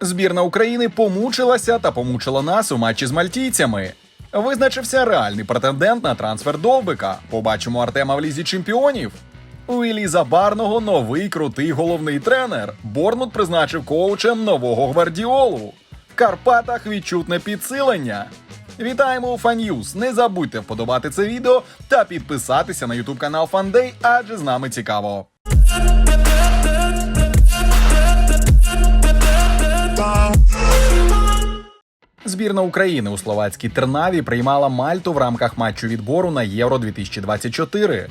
Збірна України помучилася та помучила нас у матчі з мальтійцями. Визначився реальний претендент на трансфер Довбика. Побачимо Артема в лізі чемпіонів. У Іліза Барного новий крутий головний тренер. Борнмут призначив коучем нового гвардіолу. В Карпатах відчутне підсилення. Вітаємо у Фан'юз! Не забудьте вподобати це відео та підписатися на ютуб канал Фандей, адже з нами цікаво. Збірна України у словацькій Тернаві приймала Мальту в рамках матчу відбору на Євро 2024.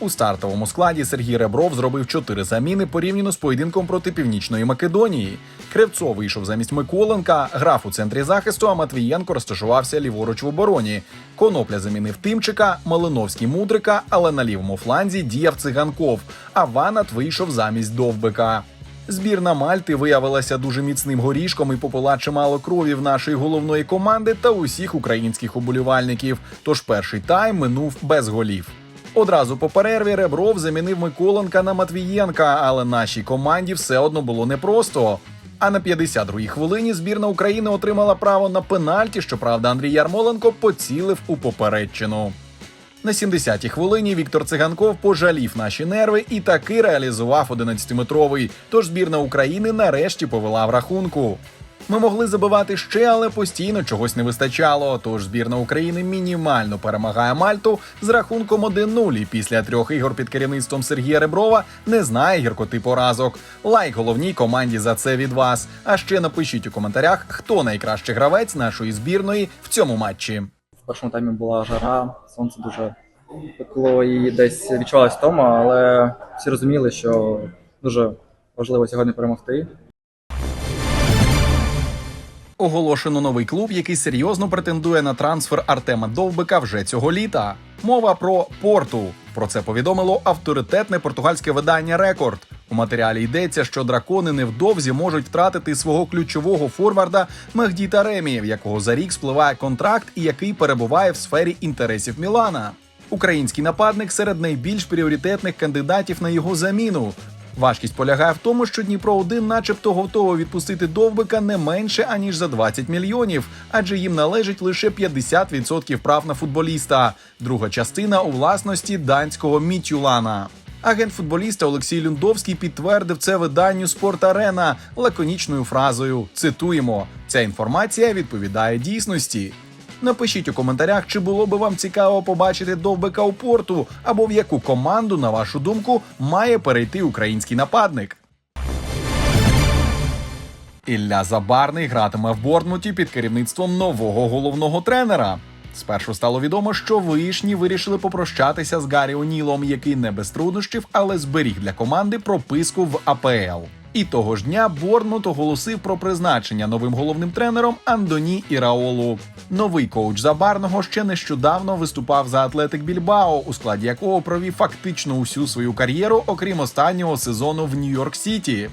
У стартовому складі Сергій Ребров зробив чотири заміни порівняно з поєдинком проти Північної Македонії. Кривцов вийшов замість Миколенка, грав у центрі захисту, а Матвієнко розташувався ліворуч в обороні. Конопля замінив Тимчика, Малиновський Мудрика, але на лівому фланзі діяв циганков, а Ванат вийшов замість Довбика. Збірна Мальти виявилася дуже міцним горішком і попила чимало крові в нашої головної команди та усіх українських уболівальників. Тож перший тайм минув без голів. Одразу по перерві Ребров замінив Миколенка на Матвієнка, але нашій команді все одно було непросто. А на 52-й хвилині збірна України отримала право на пенальті. Щоправда, Андрій Ярмоленко поцілив у попередчину. На 70-й хвилині Віктор Циганков пожалів наші нерви і таки реалізував 11-метровий. Тож збірна України нарешті повела в рахунку. Ми могли забивати ще, але постійно чогось не вистачало. Тож збірна України мінімально перемагає Мальту з рахунком 1-0 і після трьох ігор під керівництвом Сергія Реброва не знає гіркоти поразок. Лайк головній команді за це від вас. А ще напишіть у коментарях, хто найкращий гравець нашої збірної в цьому матчі. Першому таймі була жара, сонце дуже пекло і десь відчувалась втома, але всі розуміли, що дуже важливо сьогодні перемогти. Оголошено новий клуб, який серйозно претендує на трансфер Артема Довбика вже цього літа. Мова про Порту. Про це повідомило авторитетне португальське видання Рекорд. У матеріалі йдеться, що дракони невдовзі можуть втратити свого ключового форварда Мехдіта Ремі, в якого за рік спливає контракт і який перебуває в сфері інтересів Мілана. Український нападник серед найбільш пріоритетних кандидатів на його заміну. Важкість полягає в тому, що Дніпро 1 начебто готово відпустити довбика не менше аніж за 20 мільйонів, адже їм належить лише 50% прав на футболіста. Друга частина у власності данського Мітюлана. Агент футболіста Олексій Люндовський підтвердив це виданню Спорт Арена лаконічною фразою. Цитуємо: ця інформація відповідає дійсності. Напишіть у коментарях, чи було би вам цікаво побачити довбика у порту, або в яку команду, на вашу думку, має перейти український нападник. Ілля Забарний гратиме в Борнмуті під керівництвом нового головного тренера. Спершу стало відомо, що вишні вирішили попрощатися з Гаррі Онілом, який не без труднощів, але зберіг для команди прописку в АПЛ. І того ж дня Борнмут оголосив про призначення новим головним тренером Андоні Іраолу. Новий коуч Забарного ще нещодавно виступав за Атлетик Більбао, у складі якого провів фактично усю свою кар'єру, окрім останнього сезону в Нью-Йорк Сіті.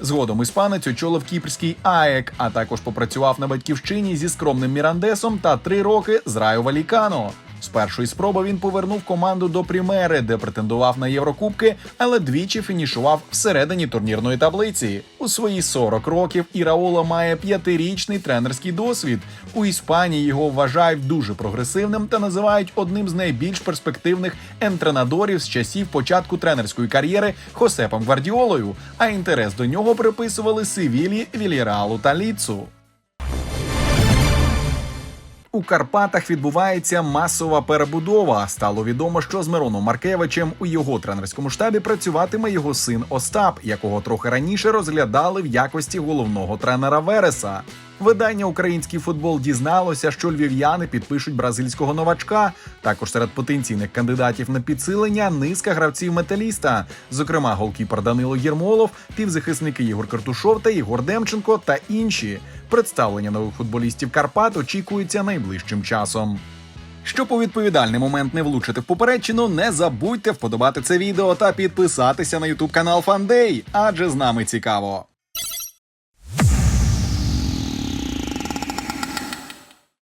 Згодом іспанець очолив кіпрський АЕК, а також попрацював на батьківщині зі скромним Мірандесом та три роки з Раю Валікано. З першої спроби він повернув команду до Прімери, де претендував на Єврокубки, але двічі фінішував всередині турнірної таблиці. У свої 40 років Іраола має п'ятирічний тренерський досвід. У Іспанії його вважають дуже прогресивним та називають одним з найбільш перспективних ентренадорів з часів початку тренерської кар'єри Хосепом Гвардіолою. А інтерес до нього приписували Севілі, Вільяреалу та Ліцу. У Карпатах відбувається масова перебудова. Стало відомо, що з Мироном Маркевичем у його тренерському штабі працюватиме його син Остап, якого трохи раніше розглядали в якості головного тренера Вереса. Видання Український футбол дізналося, що львів'яни підпишуть бразильського новачка. Також серед потенційних кандидатів на підсилення низка гравців металіста, зокрема голкіпер Данило Єрмолов, півзахисники Ігор Картушов та Ігор Демченко та інші. Представлення нових футболістів Карпат очікується найближчим часом. Щоб у відповідальний момент не влучити в попередчину, не забудьте вподобати це відео та підписатися на ютуб канал Фандей, адже з нами цікаво.